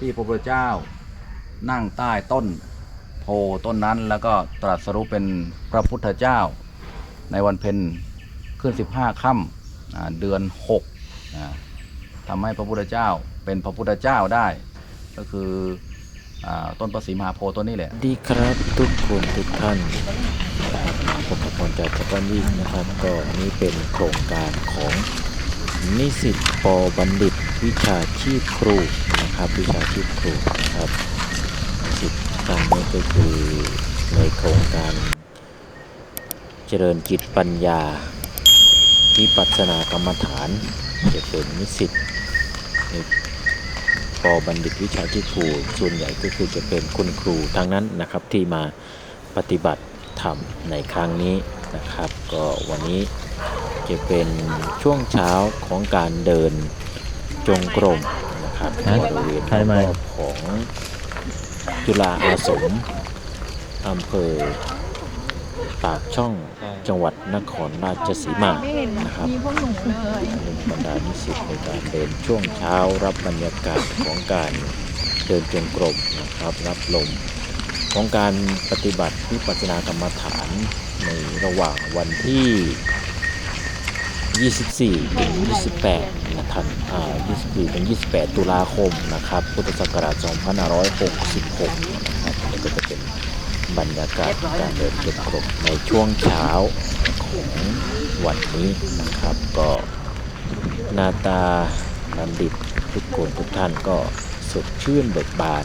ที่พระพุทธเจ้านั่งใต้ต้นโพต้นนั้นแล้วก็ตรัสรู้เป็นพระพุทธเจ้า ในวันเพ็ญขึ้น 15ค่ำอ่าเดือน6อ่าทำให้พระพุทธเจ้าเป็นพระพุทธเจ้าได้ ก็คืออต้นประสีมหาโพต้นนี้แหละ ดีครับทุกคนทุกท่านผมกับพรจากจักรวิ่งนะครับก็นี่เป็นโครงการของนิสิตปบัณฑิตวิชาชีพครู นะครับวิชาชีพครูนะครับนิสิตท่านนี้ก็คือในโครงการเจริญจิตปัญญาวิปัสสนากรรมฐานจะเป็นนิสิตในปบัณฑิตวิชาชีพครูส่วนใหญ่ก็คือจะเป็นคุณครูทั้งนั้นนะครับที่มาปฏิบัติธรรมในครั้งนี้นะครับ ก็วันนี้จะเป็นช่วงเช้าของการเดินจงกรม ครับฮะบริเวณใครมา อบๆของจุฬาอาสมอำเภอปากช่องจังหวัดนครราชสีมานนะครับ มีพวกหนูเลยบรรดานิสิตในการเดินช่วงเช้ารับบรรยากาศของการเดินจงกรมนะครับรับลมของการปฏิบัติวิปัสสนากรรมฐานในระหว่างวันที่ 24-28 นะครับอ่า24ถึง28 ตุลาคมนะครับ พุทธศักราช2566 นะครับนี่ก็จะเป็นบรรยากาศการเดินจงกรมในช่วงเช้าของวันนี้นะครับ ก็หน้าตาบัณฑิตทุกคนทุกท่านก็สดชื่นเบิกบาน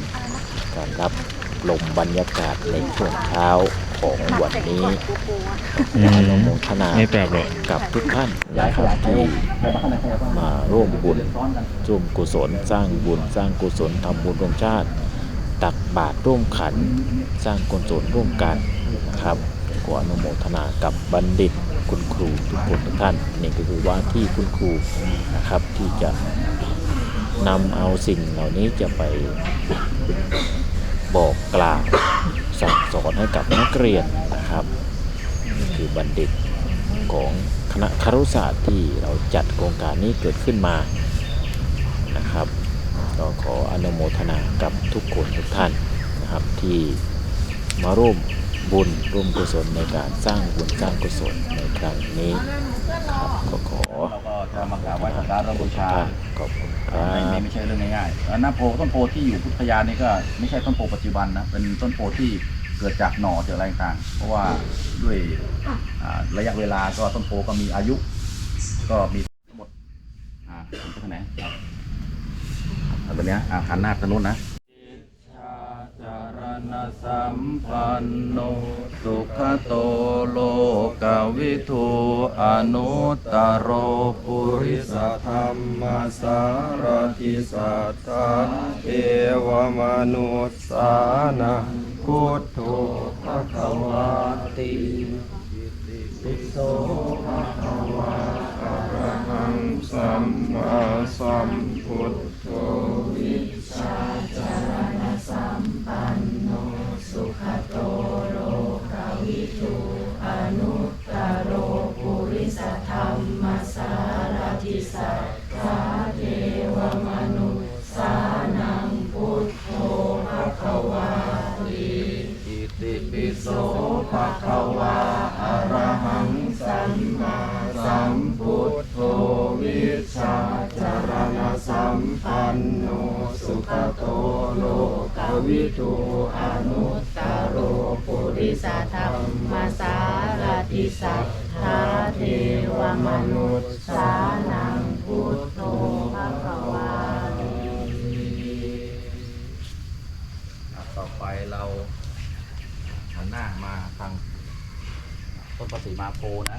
การรับ ลมบรรยากาศในช่วงเช้าของวันนี้อืมอนุโมทนาไม่แปลกหรอกกับทุกท่านนะครับที่มาร่วมบุญร่วมกุศล สร้างบุญ สร้างกุศลทำบุญร่วมชาติ ตักบาตรร่วมขัน สร้างกุศลร่วมกันนะครับขออนุโมทนากับบัณฑิตคุณครูทุกคนทุกท่านนี่ก็คือว่าที่คุณครูนะครับที่จะนำเอาสิ่งเหล่านี้จะไป บอกกล่าวสั่งสอนให้กับนักเรียนนะครับ คือบัณฑิตของคณะครุศาสตร์ที่เราจัดโครงการนี้เกิดขึ้นมานะครับก็ขออนุโมทนากับทุกคนทุกท่านนะครับที่มาร่วมบุญร่วมกุศลในการสร้างบุญสร้างกุศลในครั้งนี้ครับก็ขอ ก็จะมากราบไหว้สักการะบูชาขอบคุณครัไม่ไม่บไม่ใช่เรื่องง่ายๆแล้วหน้าโพต้นโพที่อยู่พุทธยานนี่ก็ไม่ใช่ต้นโพปัจจุบันนะเป็นต้นโพที่เกิดจากหน่อจากอะไรต่างๆเพราะว่าด้วยอ่าระยะเวลาก็ต้นโพก็มีอายุ ก็มีทั้งหมดอ่าผมจะไหนครับเอาตัวเนี้ยอ่าหันหน้าทางนู้นนะจาสัมปันโนสุขโตโลกวิทูอนุตตโรปุริสธรรมสารติสัทธาเอวมนุสสานะพุทโธภะคะวาติปิโสภะคะวาอะระหังสัมมาสัมพุทโธ วิทูอนุตตโรปุริสธรรมสารติสัทธาเทวมนุสานังพุทโธภะคะวาติอิติปิโสภะคะวาอะระหังสัมมาสัมพุทโธวิชาจารณสัมปันโนสุขโตโลกวิทูอนุต โรปุริสธรรมาสารติสัทธาเทวมนุษย์สานังพุทโธภะคะวาติต่อไปเราหันหน้ามาทางต้นประสีมาโพนะ